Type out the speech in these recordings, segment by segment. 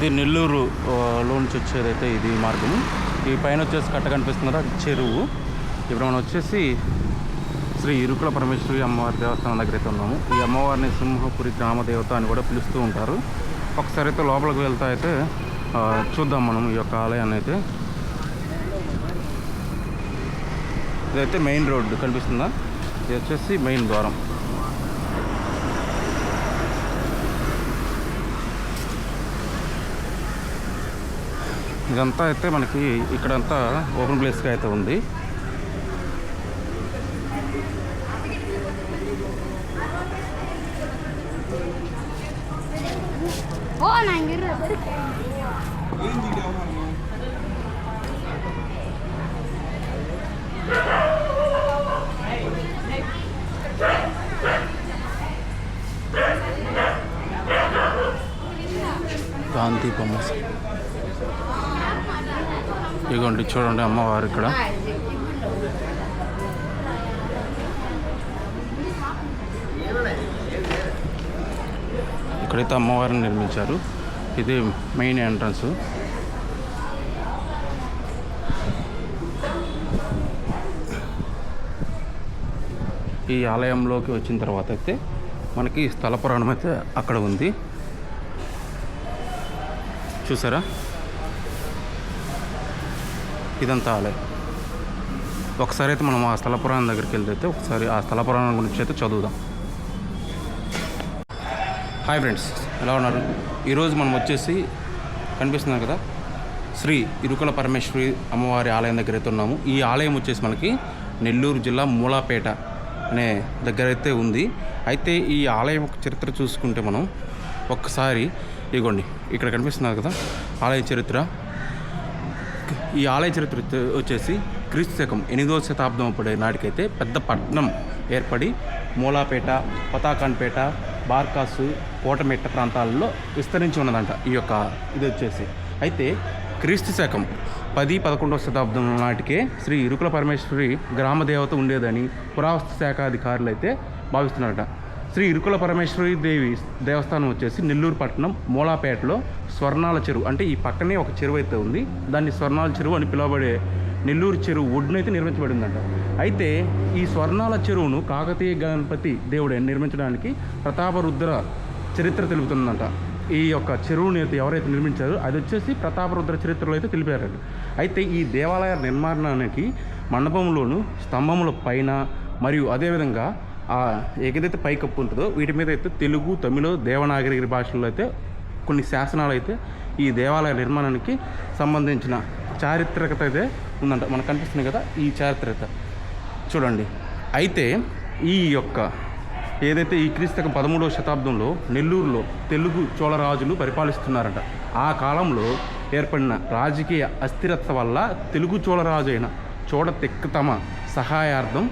ఇది నెల్లూరు లో నుంచి వచ్చేదైతే ఇది మార్గము. ఈ పైన వచ్చేసి కట్ట కనిపిస్తున్నారా చెరువు. ఇప్పుడు మనం వచ్చేసి శ్రీ ఇరుకుల పరమేశ్వరి అమ్మవారి దేవస్థానం దగ్గర అయితే ఉన్నాము. ఈ అమ్మవారిని సింహపురి గ్రామ దేవత అని కూడా పిలుస్తూ ఉంటారు. ఒకసారి అయితే లోపలికి వెళ్తా అయితే చూద్దాం మనం ఈ యొక్క ఆలయాన్ని అయితే. ఇదైతే మెయిన్ రోడ్డు కనిపిస్తుందా? ఇది వచ్చేసి మెయిన్ ద్వారం. ఇదంతా అయితే మనకి ఇక్కడంతా ఓపెన్ ప్లేస్గా అయితే ఉంది. కాంతి బొమ్మ. ఇదిగోండి చూడండి అమ్మవారు ఇక్కడ. ఇక్కడైతే అమ్మవారిని నిర్మించారు. ఇది మెయిన్ ఎంట్రన్స్. ఈ ఆలయంలోకి వచ్చిన తర్వాత అయితే మనకి స్థల పురాణం అయితే అక్కడ ఉంది. చూసారా? ఇదంతా ఆలయం ఒకసారి అయితే మనం ఆ స్థల పురాణం దగ్గరికి వెళ్తే ఒకసారి ఆ స్థల పురాణం గురించి అయితే చదువుదాం. హాయ్ ఫ్రెండ్స్ ఎలా ఉన్నారు? ఈరోజు మనం వచ్చేసి కనిపిస్తున్నాం కదా శ్రీ ఇరుకుల పరమేశ్వరి అమ్మవారి ఆలయం దగ్గర అయితే ఉన్నాము. ఈ ఆలయం వచ్చేసి మనకి నెల్లూరు జిల్లా మూలాపేట అనే దగ్గర అయితే ఉంది. అయితే ఈ ఆలయం చరిత్ర చూసుకుంటే మనం ఒక్కసారి ఇగోండి ఇక్కడ కనిపిస్తున్నారు కదా ఆలయ చరిత్ర. ఈ ఆలయ చరిత్ర వచ్చేసి క్రీస్తు శకం ఎనిమిదవ శతాబ్దం అప్పుడే నాటికైతే పెద్ద పట్టణం ఏర్పడి మూలాపేట పతాకాన్పేట బార్కాసు కోటమెట్ట ప్రాంతాల్లో విస్తరించి ఉన్నదంట ఈ యొక్క ఇది వచ్చేసి. అయితే క్రీస్తు శకం పది పదకొండవ శతాబ్దం నాటికే శ్రీ ఇరుకుల పరమేశ్వరి గ్రామ దేవత ఉండేదని పురావస్తు శాఖ అధికారులు అయితే భావిస్తున్నారట. శ్రీ ఇరుకుల పరమేశ్వరి దేవి దేవస్థానం వచ్చేసి నెల్లూరు పట్టణం మూలాపేటలో స్వర్ణాల చెరువు. అంటే ఈ పక్కనే ఒక చెరువు అయితే ఉంది. దాన్ని స్వర్ణాల చెరువు అని పిలువబడే నెల్లూరు చెరువు ఒడ్డునైతే నిర్మించబడిందంట. అయితే ఈ స్వర్ణాల చెరువును కాకతీయ గణపతి దేవుడు నిర్మించడానికి ప్రతాపరుద్ర చరిత్ర తెలుపుతుందంట. ఈ యొక్క చెరువుని అయితే ఎవరైతే నిర్మించారో అది వచ్చేసి ప్రతాపరుద్ర చరిత్రలో అయితే తెలిపారు అయితే ఈ దేవాలయ నిర్మాణానికి మండపంలోను స్తంభముల పైన మరియు అదేవిధంగా ఏదైతే పైకప్పు ఉంటుందో వీటి మీద అయితే తెలుగు తమిళ దేవనాగరి భాషల్లో అయితే కొన్ని శాసనాలు అయితే ఈ దేవాలయ నిర్మాణానికి సంబంధించిన చారిత్రకత అయితే ఉందంట. మనకు కనిపిస్తుంది కదా ఈ చారిత్రకత. చూడండి. అయితే ఈ యొక్క ఏదైతే ఈ క్రీస్తకం పదమూడవ శతాబ్దంలో నెల్లూరులో తెలుగు చోళరాజులు పరిపాలిస్తున్నారంట ఆ కాలంలో ఏర్పడిన రాజకీయ అస్థిరత వల్ల తెలుగు చోళరాజు అయిన చోడ తెక్కుతమ సహాయార్థం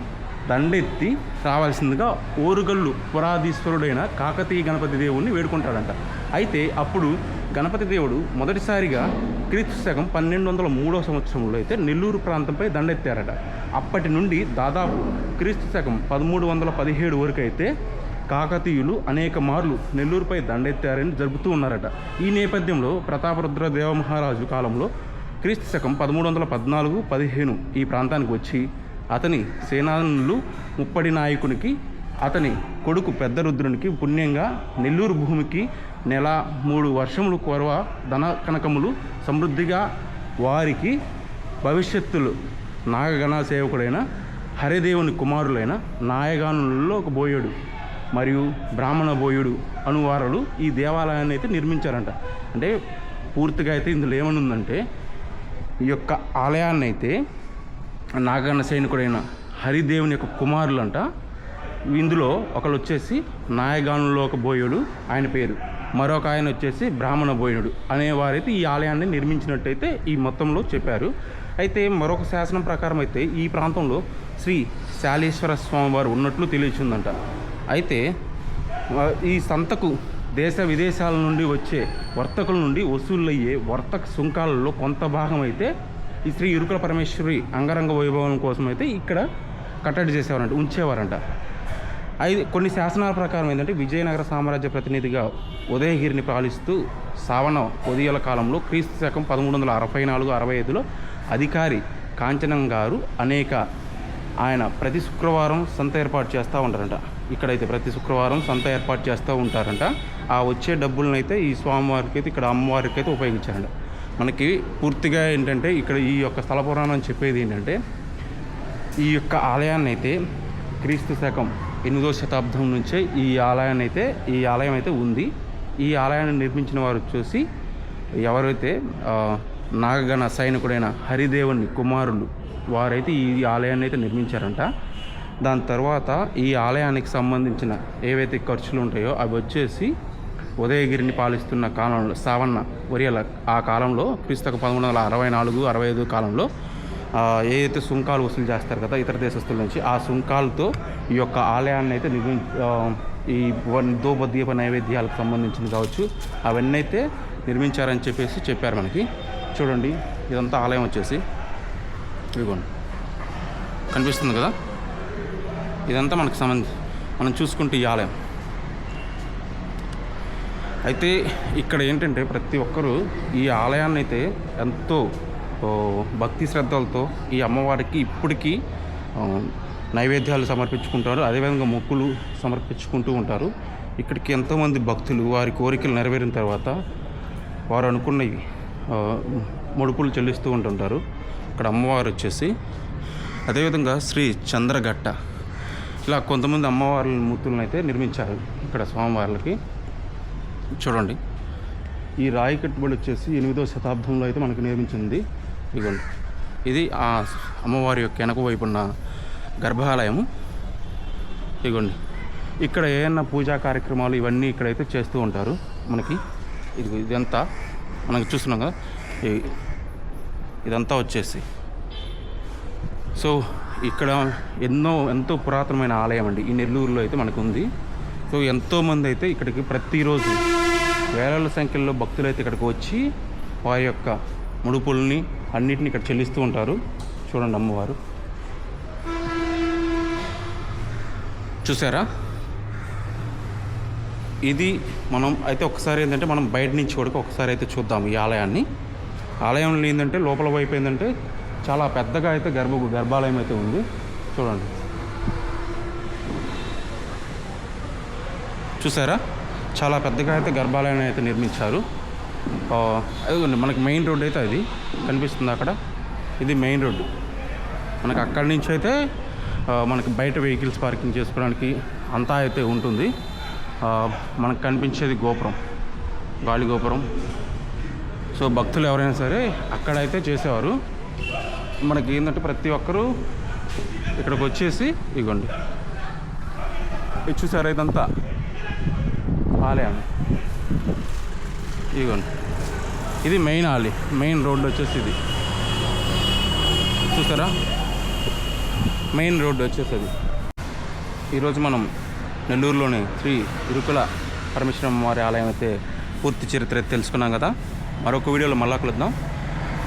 దండెత్తి రావాల్సిందిగా ఓరుగల్లు పురాధీశ్వరుడైన కాకతీయ గణపతి దేవుణ్ణి వేడుకుంటాడంట. అయితే అప్పుడు గణపతి దేవుడు మొదటిసారిగా క్రీస్తు శకం పన్నెండు వందల మూడో సంవత్సరంలో అయితే నెల్లూరు ప్రాంతంపై దండెత్తారట. అప్పటి నుండి దాదాపు క్రీస్తు శకం పదమూడు వందల పదిహేడు వరకు అయితే కాకతీయులు అనేక మార్లు నెల్లూరుపై దండెత్తారని జరుపుతూ ఉన్నారట. ఈ నేపథ్యంలో ప్రతాపరుద్ర దేవమహారాజు కాలంలో క్రీస్తు శకం పదమూడు వందల పద్నాలుగు పదిహేను ఈ ప్రాంతానికి వచ్చి అతని సేనానులు ముప్పడి నాయకునికి అతని కొడుకు పెద్ద రుద్రునికి పుణ్యంగా నెల్లూరు భూమికి నెల మూడు వర్షములు కొరవ ధన కనకములు సమృద్ధిగా వారికి భవిష్యత్తులు నాగగణ సేవకుడైన హరిదేవుని కుమారులైన నాయగానులలో ఒక బోయుడు మరియు బ్రాహ్మణ బోయుడు అనువారులు ఈ దేవాలయాన్ని అయితే నిర్మించారంట. అంటే పూర్తిగా అయితే ఇందులో ఏమనుందంటే ఈ యొక్క ఆలయాన్ని అయితే నాగన్న సైనికుడైన హరిదేవుని యొక్క కుమారులంట. ఇందులో ఒకళ్ళు వచ్చేసి నాయగానులో ఒక బోయుడు ఆయన పేరు. మరొక ఆయన వచ్చేసి బ్రాహ్మణ బోయుడు అనేవారైతే ఈ ఆలయాన్ని నిర్మించినట్టయితే ఈ మొత్తంలో చెప్పారు. అయితే మరొక శాసనం ప్రకారం అయితే ఈ ప్రాంతంలో శ్రీ శాలేశ్వర స్వామి వారు ఉన్నట్లు తెలియచుందంట. అయితే ఈ సంతకు దేశ విదేశాల నుండి వచ్చే వర్తకుల నుండి వసూలయ్యే వర్తక సుంకాలలో కొంత భాగం అయితే ఈ శ్రీ ఇరుకుల పరమేశ్వరి అంగరంగ వైభవం కోసం అయితే ఇక్కడ కట్టడి చేసేవారంట ఉంచేవారంట. అయితే కొన్ని శాసనాల ప్రకారం ఏంటంటే విజయనగర సామ్రాజ్య ప్రతినిధిగా ఉదయగిరిని పాలిస్తూ సావణ ఉదయాల కాలంలో క్రీస్తు శకం పదమూడు వందల అరవై నాలుగు అరవై ఐదులో అధికారి కాంచనం గారు అనేక ఆయన ప్రతి శుక్రవారం సంత ఏర్పాటు చేస్తూ ఉంటారంట. ఇక్కడైతే ప్రతి శుక్రవారం సంత ఏర్పాటు చేస్తూ ఉంటారంట. ఆ వచ్చే డబ్బులను అయితే ఈ స్వామివారికి అయితే ఇక్కడ అమ్మవారికి అయితే ఉపయోగించారంట. మనకి పూర్తిగా ఏంటంటే ఇక్కడ ఈ యొక్క స్థల పురాణం చెప్పేది ఏంటంటే ఈ యొక్క ఆలయాన్ని అయితే క్రీస్తు శకం ఎనిమిదో శతాబ్దం నుంచే ఈ ఆలయాన్ని అయితే ఈ ఆలయం అయితే ఉంది. ఈ ఆలయాన్ని నిర్మించిన వారు వచ్చేసి ఎవరైతే నాగగణ సైనికుడైన హరిదేవుని కుమారులు వారైతే ఈ ఆలయాన్ని అయితే నిర్మించారంట. దాని తర్వాత ఈ ఆలయానికి సంబంధించిన ఏవైతే ఖర్చులు ఉంటాయో అవి వచ్చేసి ఉదయగిరిని పాలిస్తున్న కాలంలో సావన్న ఒరియల ఆ కాలంలో క్రీస్తు పదమూడు వందల అరవై నాలుగు అరవై ఐదు కాలంలో ఏదైతే సుంకాలు వసూలు చేస్తారు కదా ఇతర దేశస్తుల నుంచి ఆ సుంకాలతో ఈ యొక్క ఆలయాన్ని అయితే నిర్మి ఈ దూప దీప నైవేద్యాలకు సంబంధించింది కావచ్చు అవన్నీ అయితే నిర్మించారని చెప్పేసి చెప్పారు మనకి. చూడండి ఇదంతా ఆలయం వచ్చేసి. ఇదిగోండి. కనిపిస్తుంది కదా? ఇదంతా మనకు సంబంధించి మనం చూసుకుంటే ఈ ఆలయం. అయితే ఇక్కడ ఏంటంటే ప్రతి ఒక్కరూ ఈ ఆలయాన్ని అయితే ఎంతో భక్తి శ్రద్ధలతో ఈ అమ్మవారికి ఇప్పటికీ నైవేద్యాలు సమర్పించుకుంటారు. అదేవిధంగా మొక్కులు సమర్పించుకుంటూ ఉంటారు. ఇక్కడికి ఎంతోమంది భక్తులు వారి కోరికలు నెరవేరిన తర్వాత వారు అనుకున్న ముడుపులు చెల్లిస్తూ ఉంటుంటారు. ఇక్కడ అమ్మవారు వచ్చేసి అదేవిధంగా శ్రీ చంద్రఘట్ట. ఇలా కొంతమంది అమ్మవార్ల మూర్తులను అయితే నిర్మించారు ఇక్కడ స్వామివార్లకి. చూడండి. ఈ రాయి కట్టుబడి వచ్చేసి ఎనిమిదో శతాబ్దంలో అయితే మనకు నిర్మించింది. ఇదిగోండి. ఇది ఆ అమ్మవారి యొక్క వెనక వైపు ఉన్న గర్భాలయము. ఇదిగోండి. ఇక్కడ ఏమన్నా పూజా కార్యక్రమాలు ఇవన్నీ ఇక్కడైతే చేస్తూ ఉంటారు మనకి. ఇది ఇదంతా మనకి చూస్తున్నాం కదా. ఇదంతా వచ్చేసి. సో ఇక్కడ ఎన్నో ఎంతో పురాతనమైన ఆలయం అండి. ఈ నెల్లూరులో అయితే మనకు ఉంది సో ఎంతోమంది అయితే ఇక్కడికి ప్రతిరోజు వేల సంఖ్యలో భక్తులు అయితే ఇక్కడికి వచ్చి వారి యొక్క ముడుపుల్ని అన్నిటిని ఇక్కడ చెల్లిస్తూ ఉంటారు. చూడండి అమ్మవారు. చూసారా? ఇది మనం అయితే ఒకసారి ఏంటంటే మనం బయట నుంచి కూడా ఒకసారి అయితే చూద్దాం ఈ ఆలయాన్ని. ఆలయంలో ఏంటంటే లోపల వైపు ఏంటంటే చాలా పెద్దగా అయితే గర్భ గర్భాలయం అయితే ఉంది. చూడండి. చూసారా? చాలా పెద్దగా అయితే గర్భాలయం అయితే నిర్మించారు. అదిగోండి మనకి మెయిన్ రోడ్ అయితే అది కనిపిస్తుంది అక్కడ. ఇది మెయిన్ రోడ్డు మనకి అక్కడి నుంచి అయితే మనకి బయట వెహికల్స్ పార్కింగ్ చేసుకోవడానికి అంతా అయితే ఉంటుంది. మనకు కనిపించేది గోపురం గాలి గోపురం. సో భక్తులు ఎవరైనా సరే అక్కడైతే చేసేవారు. మనకి ఏంటంటే ప్రతి ఒక్కరూ ఇక్కడికి వచ్చేసి ఇగోండి ఇది చూసారా ఇదంతా? ఆలయం ఇదిగోండి. ఇది మెయిన్ ఆలీ మెయిన్ రోడ్డు వచ్చేసి ఇది. చూసారా మెయిన్ రోడ్డు వచ్చేసి ఈరోజు మనం నెల్లూరులోని శ్రీ ఇరుకుల పరమేశ్వరం వారి ఆలయం అయితే పూర్తి చరిత్ర తెలుసుకున్నాం కదా. మరొక వీడియోలో మళ్ళా కలుద్దాం.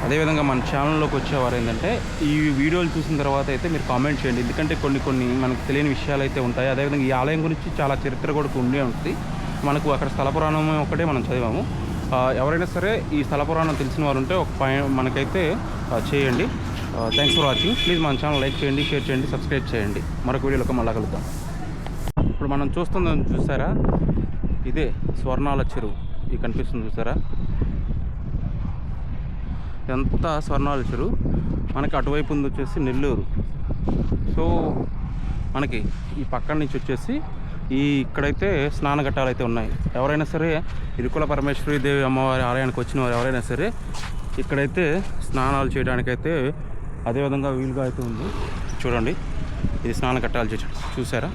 అదేవిధంగా మన ఛానల్లోకి వచ్చేవారు ఏంటంటే ఈ వీడియోలు చూసిన తర్వాత అయితే మీరు కామెంట్ చేయండి. ఎందుకంటే కొన్ని కొన్ని మనకు తెలియని విషయాలు అయితే ఉంటాయి. అదేవిధంగా ఈ ఆలయం గురించి చాలా చరిత్ర కూడా ఉండే ఉంటుంది. మనకు అక్కడ స్థల పురాణం ఒకటే మనం చదివాము. ఎవరైనా సరే ఈ స్థల పురాణం తెలిసిన వారు ఉంటే ఒక పై మనకైతే చేయండి. థ్యాంక్స్ ఫర్ వాచింగ్ ప్లీజ్ మన ఛానల్ లైక్ చేయండి షేర్ చేయండి సబ్స్క్రైబ్ చేయండి. మరొక వీడియోలో మళ్ళా కలుద్దాం. ఇప్పుడు మనం చూస్తుందని చూసారా? ఇదే స్వర్ణాల చెరువు. ఇది కనిపిస్తుంది చూసారా? ఎంత స్వర్ణాల చెరువు. మనకి అటువైపు ఉంది వచ్చేసి నెల్లూరు. సో మనకి ఈ పక్కన నుంచి వచ్చేసి ఈ ఇక్కడైతే స్నానఘట్టాలు అయితే ఉన్నాయి. ఎవరైనా సరే ఇరుకుల పరమేశ్వరి దేవి అమ్మవారి ఆలయానికి వచ్చిన వారు ఎవరైనా సరే ఇక్కడైతే స్నానాలు చేయడానికైతే అదేవిధంగా వీలుగా అయితే ఉంది. చూడండి ఇది స్నానఘట్టాలు చే చూసారా?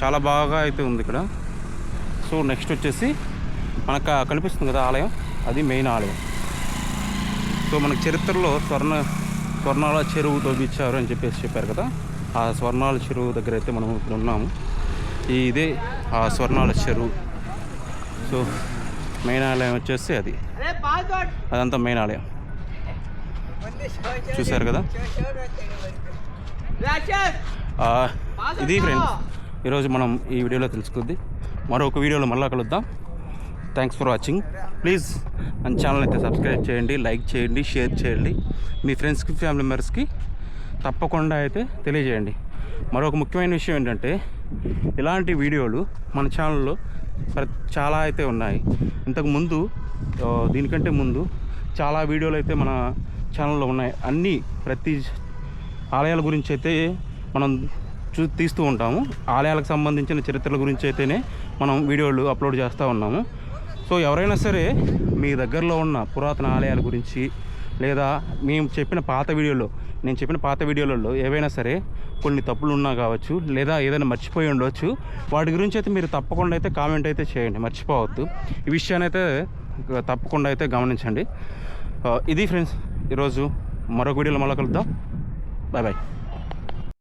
చాలా బాగా అయితే ఉంది ఇక్కడ. సో నెక్స్ట్ వచ్చేసి మనకు కనిపిస్తుంది కదా ఆలయం? అది మెయిన్ ఆలయం. సో మనకు చరిత్రలో స్వర్ణ స్వర్ణాల చెరువు తొలగించారు అని చెప్పేసి చెప్పారు కదా? ఆ స్వర్ణాల చెరువు దగ్గర అయితే మనం ఇప్పుడు ఉన్నాము. ఇదే ఆ స్వర్ణాల చెరువు. సో మెయిన్ ఆలయం వచ్చేసి అది. అదంతా మెయిన్ ఆలయం. చూశారు కదా? ఇది ఫ్రెండ్స్ ఈరోజు మనం ఈ వీడియోలో తెలుసుకుంది. మరొక వీడియోలో మళ్ళీ కలుద్దాం. థ్యాంక్స్ ఫర్ వాచింగ్ ప్లీజ్ మన ఛానల్ అయితే సబ్స్క్రైబ్ చేయండి లైక్ చేయండి షేర్ చేయండి. మీ ఫ్రెండ్స్కి ఫ్యామిలీ మెంబర్స్కి తప్పకుండా అయితే తెలియజేయండి. మరొక ముఖ్యమైన విషయం ఏంటంటే ఇలాంటి వీడియోలు మన ఛానల్లో ప్ర- చాలా అయితే ఉన్నాయి. ఇంతకు ముందు దీనికంటే ముందు చాలా వీడియోలు అయితే మన ఛానల్లో ఉన్నాయి. అన్నీ ప్రతి ఆలయాల గురించి అయితే మనం చూ తీస్తూ ఉంటాము. ఆలయాలకు సంబంధించిన చరిత్రల గురించి అయితేనే మనం వీడియోలు అప్లోడ్ చేస్తూ ఉన్నాము. సో ఎవరైనా సరే మీ దగ్గరలో ఉన్న పురాతన ఆలయాల గురించి లేదా మేము చెప్పిన పాత వీడియోలో నేను చెప్పిన పాత వీడియోలలో ఏవైనా సరే కొన్ని తప్పులు ఉన్నా కావచ్చు లేదా ఏదైనా మర్చిపోయి ఉండవచ్చు వాటి గురించి అయితే మీరు తప్పకుండా అయితే కామెంట్ అయితే చేయండి. మర్చిపోవద్దు. ఈ విషయాన్ని అయితే తప్పకుండా అయితే గమనించండి. ఇది ఫ్రెండ్స్ ఈరోజు మరొక వీడియోలో మళ్ళీ కలుద్దాం. Bye bye